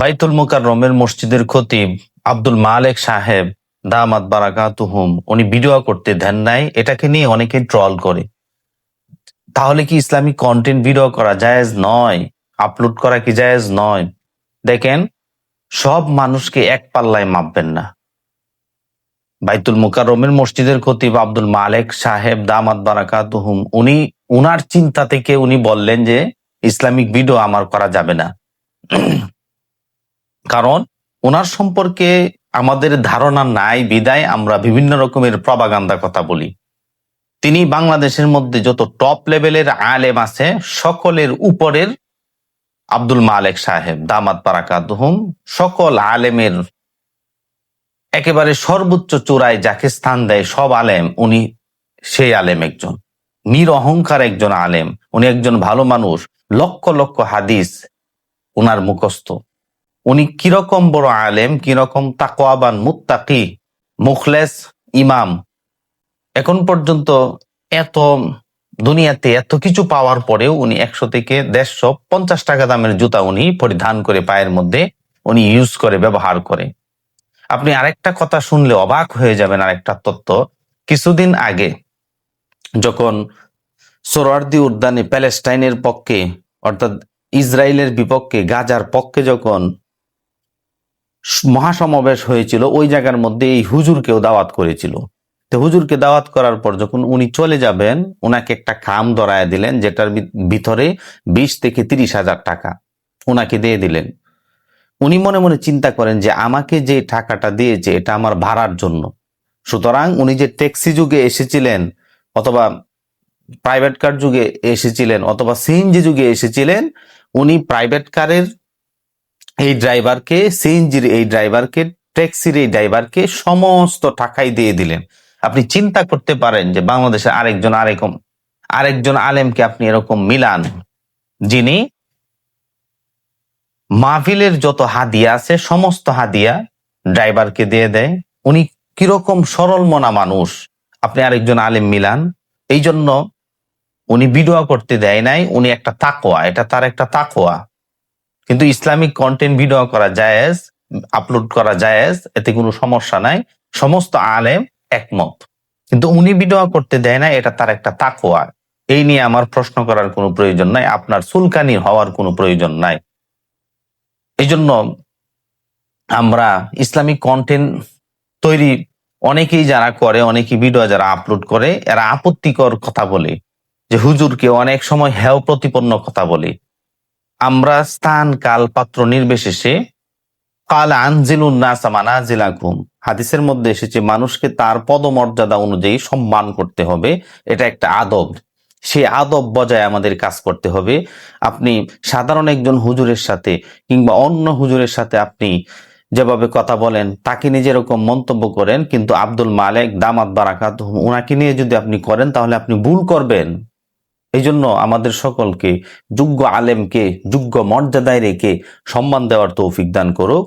বাইতুল মুকাররমের মসজিদের খতিব আব্দুল মালেক সাহেব দামাত বারাকাতুহুম, উনি ভিডিও করতে দেন নাই, এটাকে নিয়ে অনেকে ট্রল করে। তাহলে কি ইসলামিক কন্টেন্ট ভিডিও করা জায়েজ নয়? আপলোড করা কি জায়েজ নয়? দেখেন, সব মানুষকে এক পাল্লায় মাপবেন না। বাইতুল মুকাররমের মসজিদের খতিব আব্দুল মালেক সাহেব দামাত বারাকাতুহুম, উনি, উনার চিন্তা থেকে উনি বললেন যে, ইসলামিক ভিডিও আমার করা যাবে না। কারণ ওনার সম্পর্কে আমাদের ধারণা নাই, বিদায়, আমরা বিভিন্ন রকমের প্রবাগান্দা কথা বলি। তিনি বাংলাদেশের মধ্যে যত টপ লেভেলের আলেম আছে, সকলের উপরের আব্দুল মালেক সাহেব, দামাত পারাকাতুহুম সকল আলেমের একেবারে সর্বোচ্চ চূড়ায় যাকে স্থান দেয় সব আলেম, উনি সেই আলেম একজন। নির অহংকার একজন আলেম, উনি একজন ভালো মানুষ, লক্ষ লক্ষ হাদিস উনার মুখস্থ। উনি কীরকম বড় আলেম, কীরকম তাকোয়াবান মুত্তাকি, মুখলেস ইমাম, এখন পর্যন্ত এত দুনিয়াতে এত কিছু পাওয়ার পরেও উনি একশো থেকে দেড়শো পঞ্চাশ টাকা দামের জুতা উনি পরিধান করে পায়ের মধ্যে উনি ইউজ করে, ব্যবহার করে। আপনি আরেকটা কথা শুনলে অবাক হয়ে যাবেন আরেকটা তত্ত্ব। কিছুদিন আগে যখন সোরার্দি উদ্যানে প্যালেস্টাইনের পক্ষে, অর্থাৎ ইসরায়েলের বিপক্ষে, গাজার পক্ষে যখন মহাসমাবেশ হয়েছিল, ওই জায়গার মধ্যে এই হুজুরকেও দাওয়াত করেছিল। তো হুজুরকে দাওয়াত করার পর যখন উনি চলে যাবেন, ওনাকে একটা খাম ধরায় দিলেন, যেটার ভিতরে বিশ থেকে তিরিশ হাজার টাকা ওনাকে দিয়ে দিলেন। উনি মনে মনে চিন্তা করেন যে আমাকে যে টাকাটা দিয়েছে, এটা আমার ভাড়ার জন্য। সুতরাং উনি যে ট্যাক্সি যুগে এসেছিলেন, অথবা প্রাইভেট কার যুগে এসেছিলেন, অথবা সিএনজি যুগে এসেছিলেন, উনি প্রাইভেট কারের এই ড্রাইভারকে, সিএনজির এই ড্রাইভারকে, ট্যাক্সির এই ড্রাইভারকে সমস্ত টাকাই দিয়ে দিলেন। আপনি চিন্তা করতে পারেন যে বাংলাদেশে আরেকজন আরেকম, আরেকজন আলেমকে আপনি এরকম মিলান, যিনি মাহফিলের যত হাদিয়া আছে, সমস্ত হাদিয়া ড্রাইভারকে দিয়ে দেয়। উনি কীরকম সরল মনা মানুষ, আপনি আরেকজন আলেম মিলান। এই জন্য উনি ভিডিও করতে দেয় নাই, উনি একটা তাকোয়া এটা তার একটা তাকোয়া কিন্তু ইসলামিক কন্টেন্ট ভিডিও করা জায়েজ আপলোড করা জায়েজ, এতে কোনো সমস্যা নাই। সমস্ত আলেম একমত। কিন্তু উনি ভিডিও করতে দেয় না, এটা তার একটা তাকোয়া এই নিয়ে আমার প্রশ্ন করার কোনো প্রয়োজন নাই, আপনার সুলকানি হওয়ার কোনো প্রয়োজন নাই। এই জন্য আমরা ইসলামিক কন্টেন্ট তৈরি অনেকেই যারা করে, অনেকেই ভিডিও যারা আপলোড করে, এরা আপত্তিকর কথা বলে। যে হুজুরকে অনেক সময় হেয় প্রতিপন্ন কথা বলে। আমরা স্থান কাল পাত্র নির্বিশেষে, কাল আনজিলুন নাসা মানাজিলাকুম। হাদিসের মধ্যে এসেছে, মানুষকে তার পদমর্যাদা অনুযায়ী সম্মান করতে হবে। এটা একটা আদব। সেই আদব বজায় আমাদের কাজ করতে হবে। আপনি সাধারণ একজন হুজুরের সাথে কিংবা অন্য হুজুরের সাথে আপনি যেভাবে কথা বলেন, তাকে নিয়ে যেরকম মন্তব্য করেন, কিন্তু আব্দুল মালেক, দামাত বারাকাত ওনাকে নিয়ে যদি আপনি করেন, তাহলে আপনি ভুল করবেন। এই জন্য আমাদের সকলকে যোগ্য আলেমকে যোগ্য মর্যাদায় রেখে সম্মান দেওয়ার তৌফিক দান করুক।